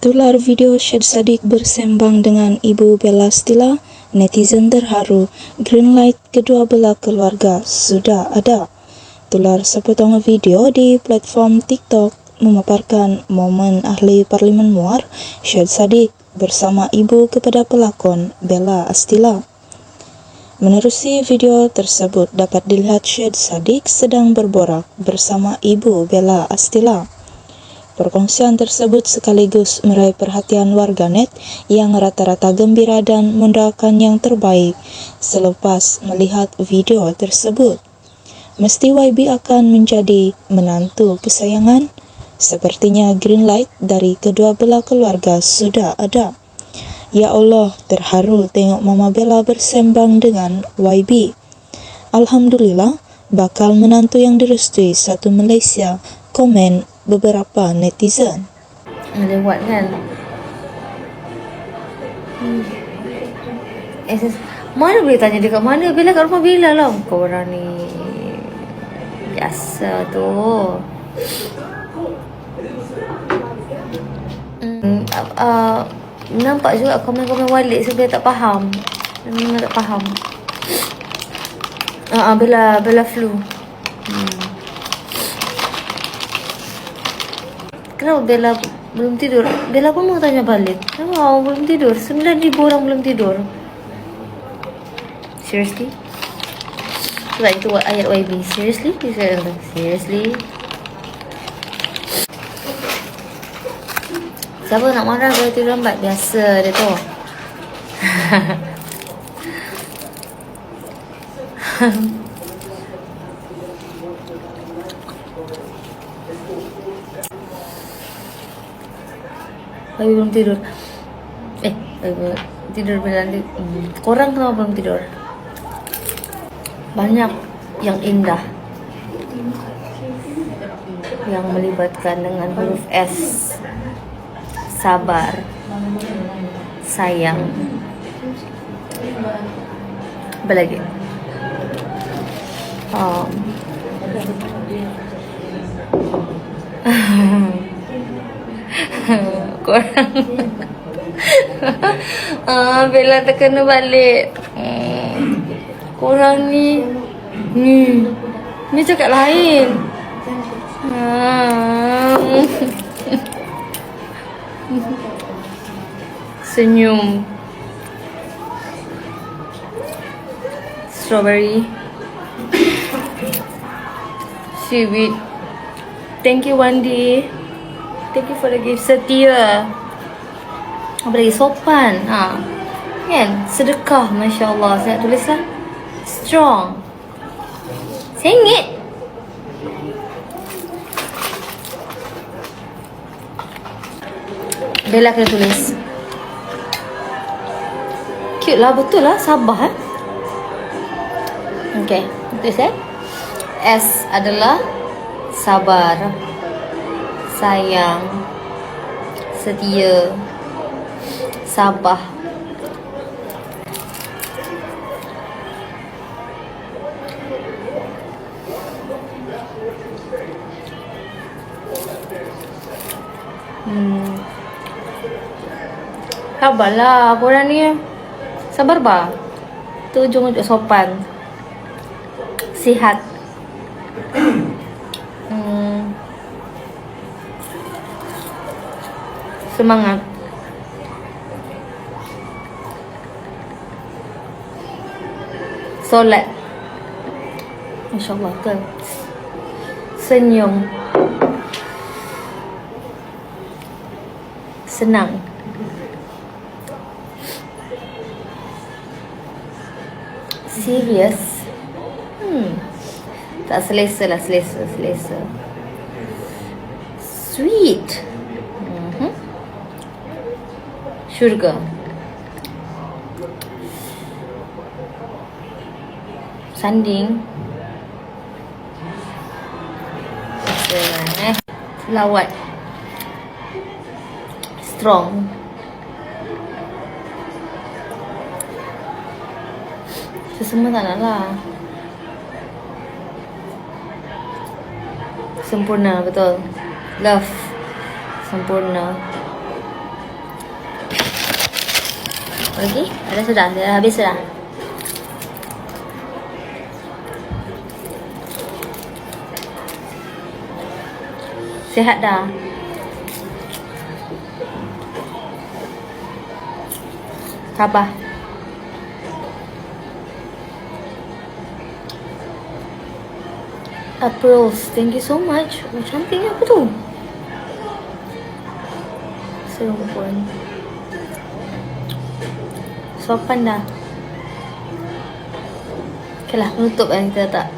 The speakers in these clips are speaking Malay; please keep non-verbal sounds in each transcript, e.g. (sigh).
Tular video Syed Saddiq bersembang dengan Ibu Bella Stila, netizen terharu, green light kedua belah keluarga sudah ada. Tular sepotong video di platform TikTok memaparkan momen ahli Parlimen Muar Syed Saddiq bersama ibu kepada pelakon Bella Astila. Menerusi video tersebut dapat dilihat Syed Saddiq sedang berborak bersama ibu Bella Astila. Perkongsian tersebut sekaligus meraih perhatian warganet yang rata-rata gembira dan mendoakan yang terbaik selepas melihat video tersebut. Mesti YB akan menjadi menantu kesayangan? Sepertinya green light dari kedua belah keluarga sudah ada. Ya Allah, terharu tengok Mama Bella bersembang dengan YB. Alhamdulillah, bakal menantu yang direstui satu Malaysia, komen beberapa netizen. Lewat kan? Hmm. SS Mana boleh tanya dekat mana? Bila kat rumah Bila lah? Korang ni Biasa tu. Hmm, uh, Nampak juga komen-komen Walid Sebenarnya tak faham. Memang tak faham. Uh, uh, Bila Bila flu. Hmm. Kenapa Bella belum tidur? Bella pun mau tanya balik. Kenapa awak belum tidur? Sembilan ribu orang belum tidur. Seriously? Sebab itu ayat YB. Seriously? Seriously? Siapa nak marah kalau tidur lambat? Biasa dia tu. (laughs) Bayi belum tidur. Eh, bayi tidur bila nanti. Hmm. Kenapa belum tidur? Banyak yang indah. Yang melibatkan dengan huruf S. Sabar. Sayang. Apa lagi? Um. (laughs) korang. (laughs) Ah, Bella terkena balik. Hmm. Korang ni Ni Ni cakap lain. Ah. (laughs) Senyum. Strawberry. Sweet. Thank you Wendy Thank you for the gift. Setia. Apa lagi? Sopan. Ha. Kan? Sedekah. Masya Allah. Saya tulislah. Strong. Sengit. Bella kena tulis. Cute lah. Betul lah. Sabar. Eh? Okay. Tulis eh. S adalah sabar. Sayang, setia, sabar. Hmm. Sabarlah korang ni. Sabar ba? Tu ujung-ujung sopan. Sihat. Semangat. Solat. Masya Allah kan. Senyum. Senang. Serius. Hmm. Tak selesa lah, selesa, selesa. Sweet. Syurga. Sanding. Eh, lawat. Strong. Sesama tak nak lah. Sempurna betul. Love. Sempurna. Okey, ada sudah. Dah habis sudah. Sehat dah. Sabar. Aprils, thank you so much. Oh, cantiknya apa tu? Serumpun. Sopan dah. Okay lah, penutup kan kita tak.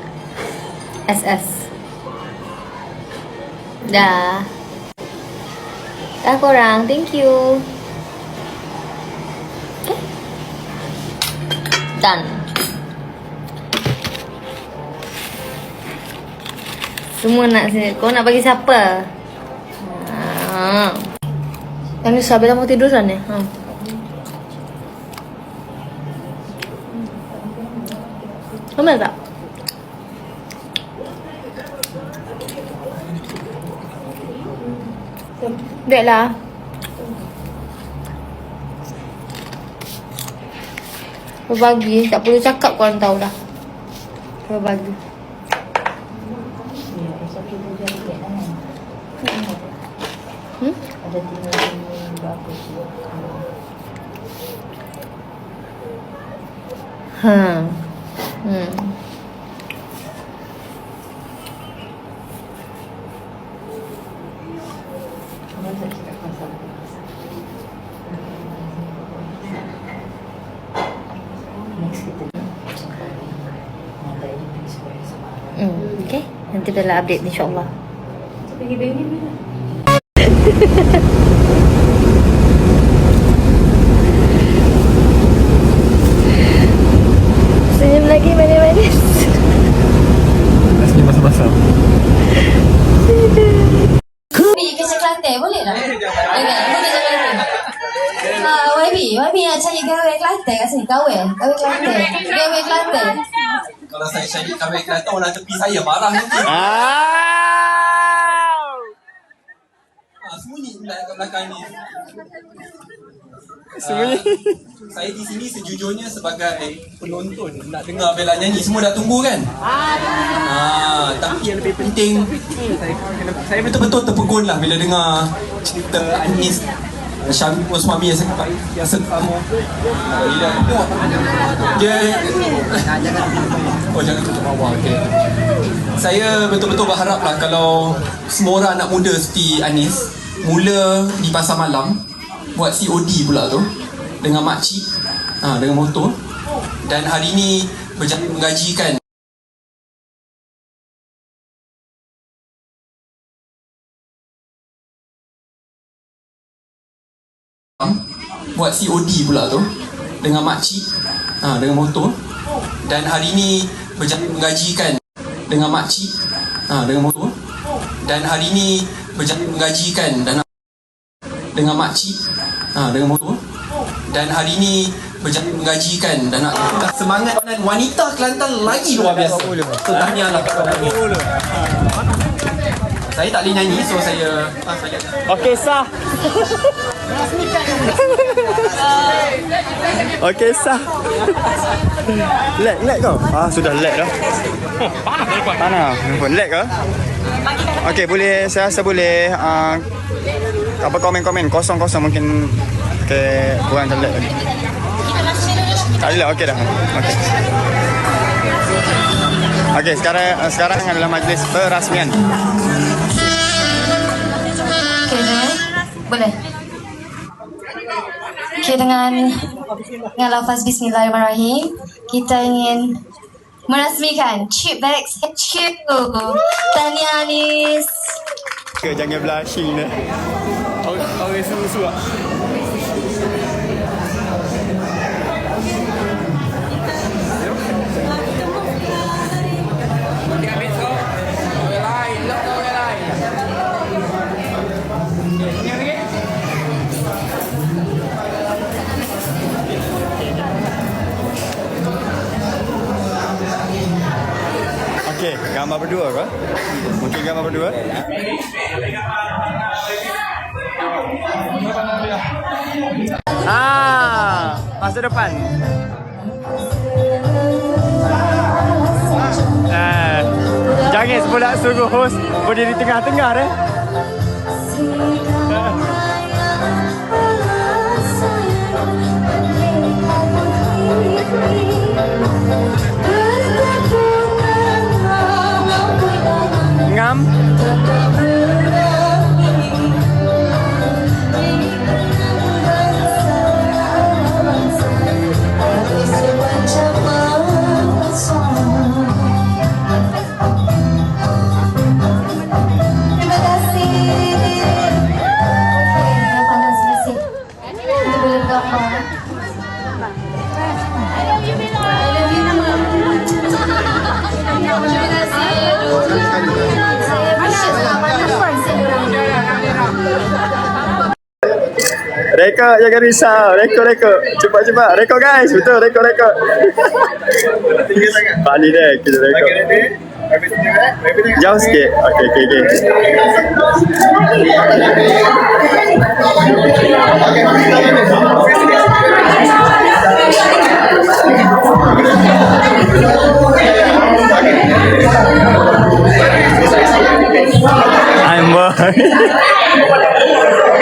SS. Dah. Dah korang, thank you. Okay. Done. Semua nak sini. Kau nak bagi siapa? Ha. Yang ni Sabila mau tidur sana. Ha. Kamu tak? Dek lah. Berbagi. Tak perlu cakap korang tahu dah. Berbagi. Update insyaAllah. Senyum lagi manis-manis. Rasanya masa-masa YB kerja Kelantan boleh tak? Boleh boleh tak Kelantan? Ah, YB, YB nak cari gawe Kelantan kat sini, gawe, gawe Kelantan, gawe Kelantan. Cari kawin Kelantan orang tepi saya marah nanti. Ah, sembunyi pula kat belakang ni. Sembunyi. saya di sini sejujurnya sebagai penonton nak dengar Bella nyanyi. Semua dah tunggu kan? Ah, tapi yang lebih penting saya, saya betul-betul terpegun lah bila dengar cerita Anis Syamil Osmami yang sangat baik yang dia dia oh jangan tutup bawah okay. saya betul-betul berharap lah kalau semua orang anak muda seperti Anis mula di pasar malam buat COD pula tu dengan makcik ha, dengan motor dan hari ni berjaya menggajikan buat COD pula tu dengan makcik ha, dengan motor. Dan hari ni berjaya menggajikan dengan makcik ha, dengan motor. Dan hari ni berjaya menggajikan dan dengan makcik ha, dengan motor. Dan hari ni menggajikan dan nak semangat dan wanita Kelantan lagi luar biasa. So tahniah lah kepada kami. saya tak boleh nyanyi so saya Okey sah. Okey sah. Lag, lag kau? Ah sudah lag dah. Panas Handphone lag ke? Okey boleh. Saya rasa boleh uh, Apa komen-komen? Kosong-kosong mungkin. Okay Kurang terlag lagi Tak lag Okey dah Okey Okey sekarang uh, sekarang adalah majlis perasmian. Dengar? Boleh. Okay, dengan dengan lafaz Bismillahirrahmanirrahim, kita ingin merasmikan Chip Bags HQ. Tahniah Anis. Ke jangan blushing dah. Orang orang Gambar berdua ke? Mungkin gambar berdua? Ah, masa depan. Eh, jangan sepula suruh host berdiri tengah-tengah deh. Jangan risau. Rekod rekod. Cepat cepat. Rekod guys. Betul rekod rekod. Ni deh kita rekod. Jauh sikit. Okey okey okey. I'm boy. (laughs)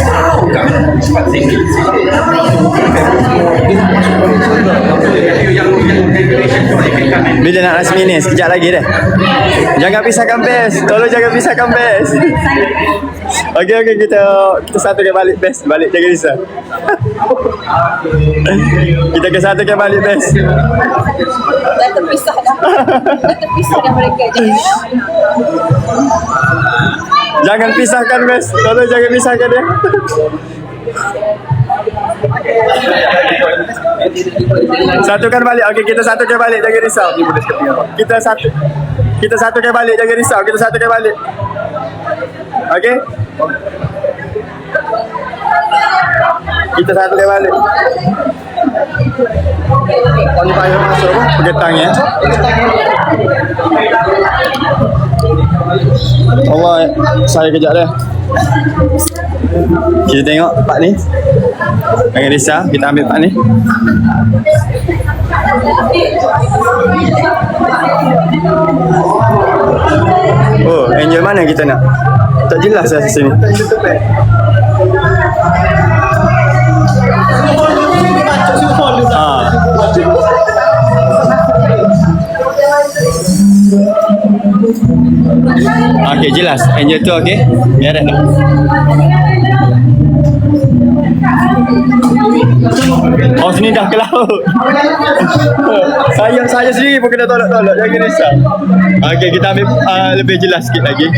Tahu kan? Cepat sini. Bila nak last minute? Sekejap lagi deh. Jangan pisahkan best. Tolong jangan pisahkan best. Okey okey kita kita satukan balik best. Balik jangan risau. (laughs) kita ke satukan balik best. dah terpisah dah. Dah terpisah dah mereka je. Jangan pisahkan best. Tolong jangan pisahkan dia. Satukan balik. Okey, kita satukan balik. Jangan risau. Kita satu kita satukan balik. Jangan risau. Kita satukan balik. Okey? Kita satukan balik. Oh, ni payah masuk apa? Pegetang ya. Allah, saya kejap dah. Kita tengok pak ni. Jangan risau, kita ambil pak ni. Oh, angel mana kita nak? Tak jelas lah sini. Okey, jelas. Angel tu okey. Biar dah. Oh, sini dah ke laut. (laughs) saya saya sendiri pun kena tolak-tolak. Jangan risau. Okey, kita ambil uh, lebih jelas sikit lagi.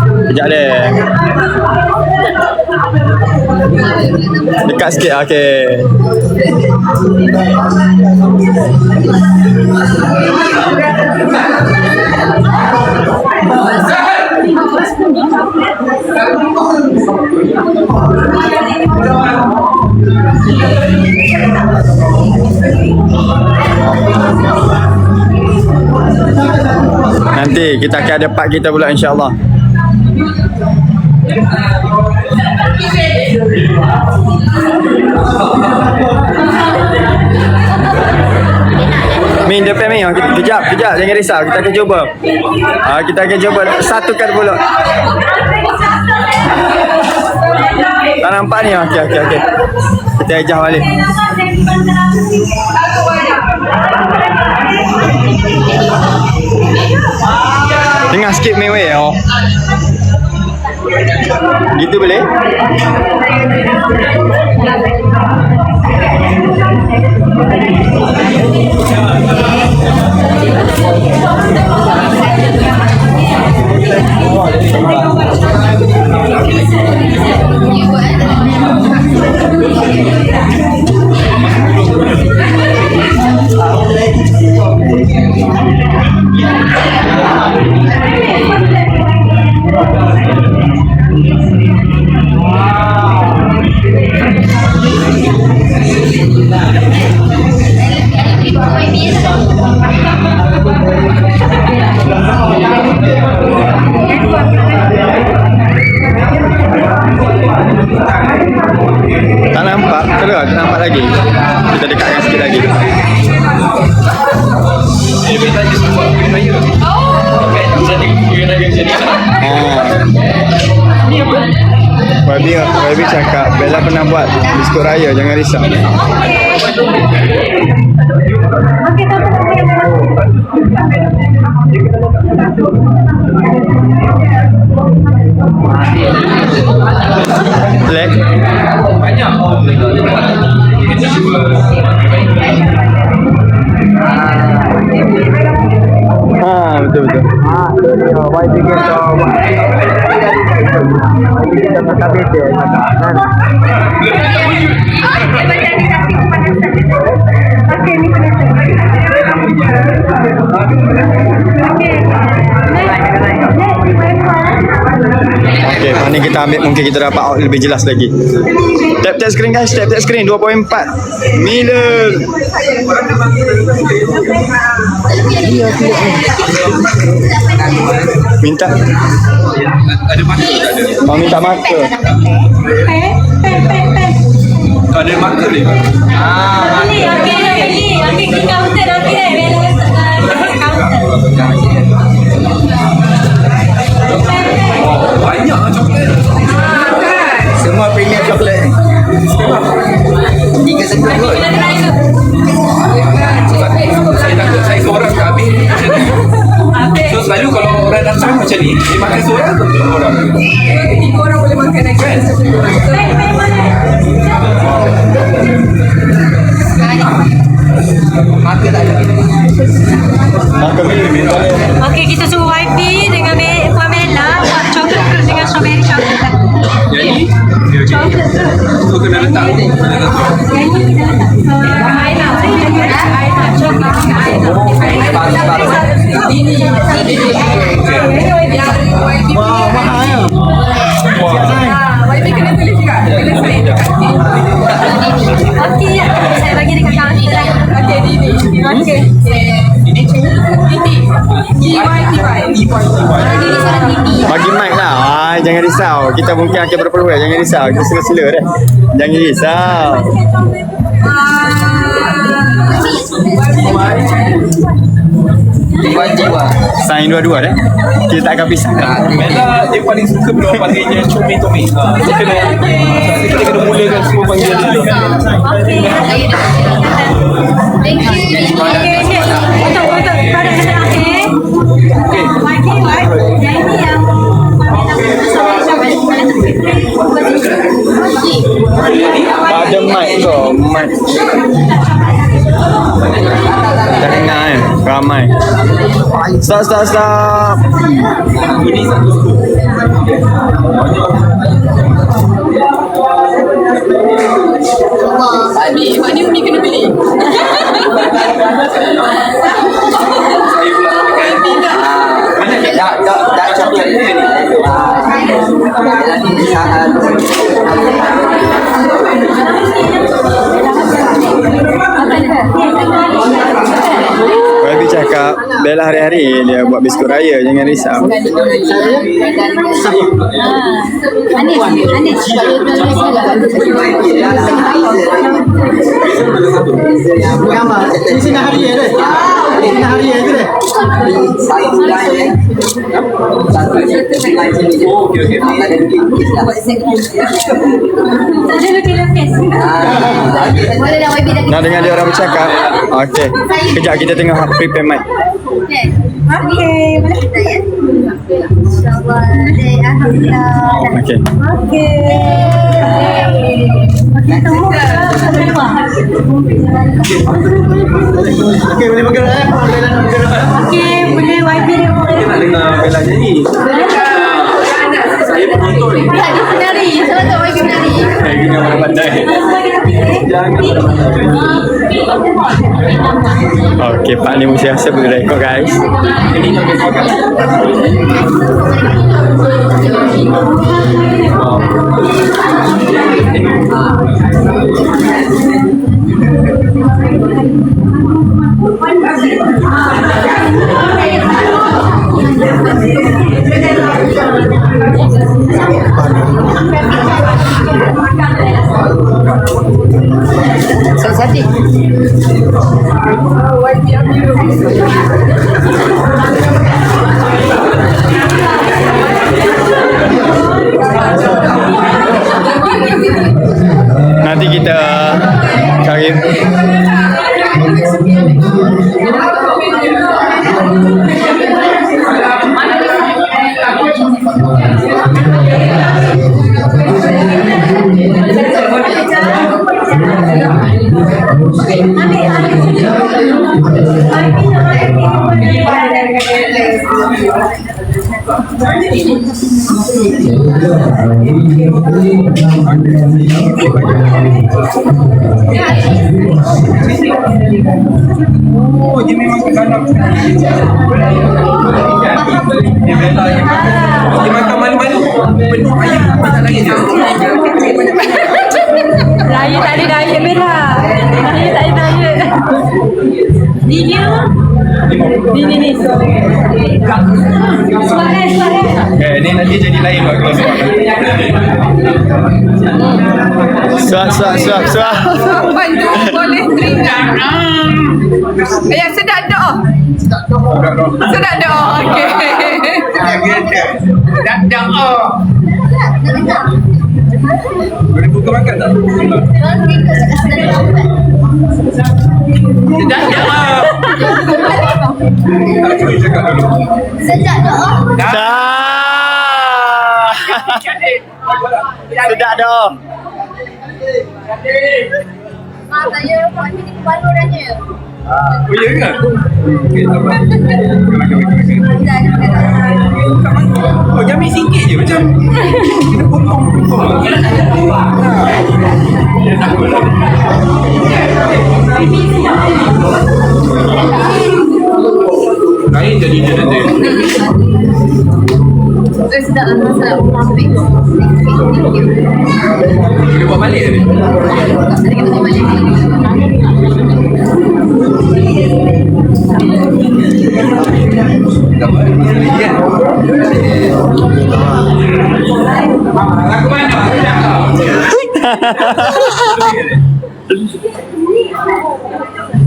Sekejap deh. Dekat sikit lah, okay. Nanti kita akan ada part kita pula insyaAllah. allah Min depan Min. Ke- Kejap, kejap. Jangan risau. Kita akan cuba. Ah, kita akan cuba satukan pula. Tak nampak ni? Okey, okey, okey. Kita ajah balik. Dengar sikit main way oh. Gitu boleh? Tak Wow. Raya jangan risau. Black. Ah betul betul. Ah dia YB kita kita tak beda kan. Okey, mana kita ambil mungkin kita dapat out lebih jelas lagi. Tap tap screen guys, tap tap screen 2.4. Mila. Minta. Ada marker tak ada? Mau minta marker. Ada marker ni. Banyak orang datang macam ni, Bagi mic lah. Ah, jangan risau. Kita mungkin akan berpeluang. Jangan risau. Kita sila-sila dah. Jangan risau. Sign dua-dua dah. Kita tak akan pisahkan. Bella dia paling suka bila orang panggil dia Chomi Tomi. Ha, so kena kita kena mulakan semua panggilan dulu. Okey. Thank you. Okey, okey. Untuk untuk produk yang terakhir. Okey. YP, YP. Yang ini yang Ada mic tu. Mic. Eh. Ramai. Stop, stop, stop. Adi, mak ni Umi kena beli. Saya pula makan. Mana dia? Tak, tak, tak coklat ni. Baby cakap Boleh lah hari-hari dia buat biskut raya jangan risau. Anis, Anis. Boleh dah YB dah Nak dengar dia orang bercakap? Okey. Kejap kita tengok prepare mic. Okay. Okay, boleh kita ya? InsyaAllah. Alhamdulillah. Okey. Okey, boleh YB dia boleh. Nak dengar Bella nyanyi. Saya penonton. Ya, dia penari. Salah tak YB penari. Saya kena pandai. Okey, Pak ni mesti rasa boleh rekod guys. Raya tak ada raya Bella. Raya tak ada raya. Video. Ni ni ni. Suara suara. Eh, ni nanti jadi lain lah kalau suara. suap suap suap suap. Bantu boleh teringat. Ya, sedap doa. Sedap doa. Okey. Dak dak oh. Boleh buka makan. Tak boleh cakap dulu. Sejak doa. Dah. Sedap dah. Mak tanya Pak ni di Baru raya. Oh, ya ke? Okey, tak apa. Dah ada Oh, jamik sikit je macam kita potong potong. Ya, tak apa lah. Lain jadi je nanti. Eh, sedap lah.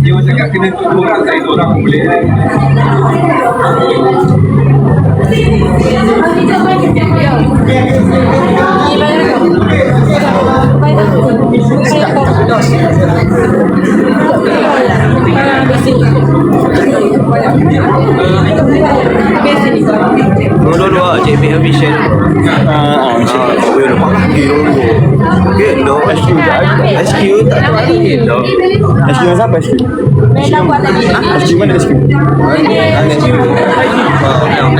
Dia orang cakap kena dua orang tak dua orang pun boleh. Dua-dua je make a vision. Ah, macam Ah, tak boleh lepas lagi dulu. Okay, no. SQ SQ tak ada lagi. No. SQ yang siapa SQ? SQ mana SQ? Ah, SQ. Ah, yang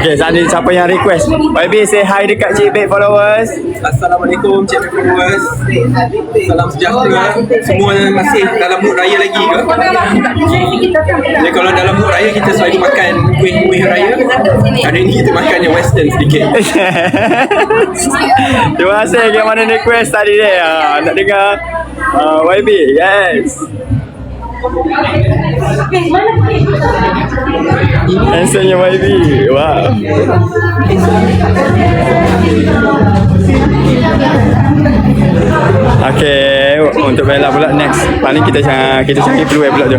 Okay, ni siapa yang request? YB say hi dekat Cik Bek followers. Assalamualaikum Cik Viewers Salam sejahtera Semua yang masih dalam mood raya lagi ke? Ya kalau dalam mood raya kita selalu makan kuih-kuih raya Hari ni kita makan yang western sedikit (laughs) Terima kasih yang mana request tadi dia. Ha, nak dengar uh, YB. Yes. Handsome-nya YB. Wow. Okay, untuk Bella pula next. Paling kita cari kita cari peluang pula tu.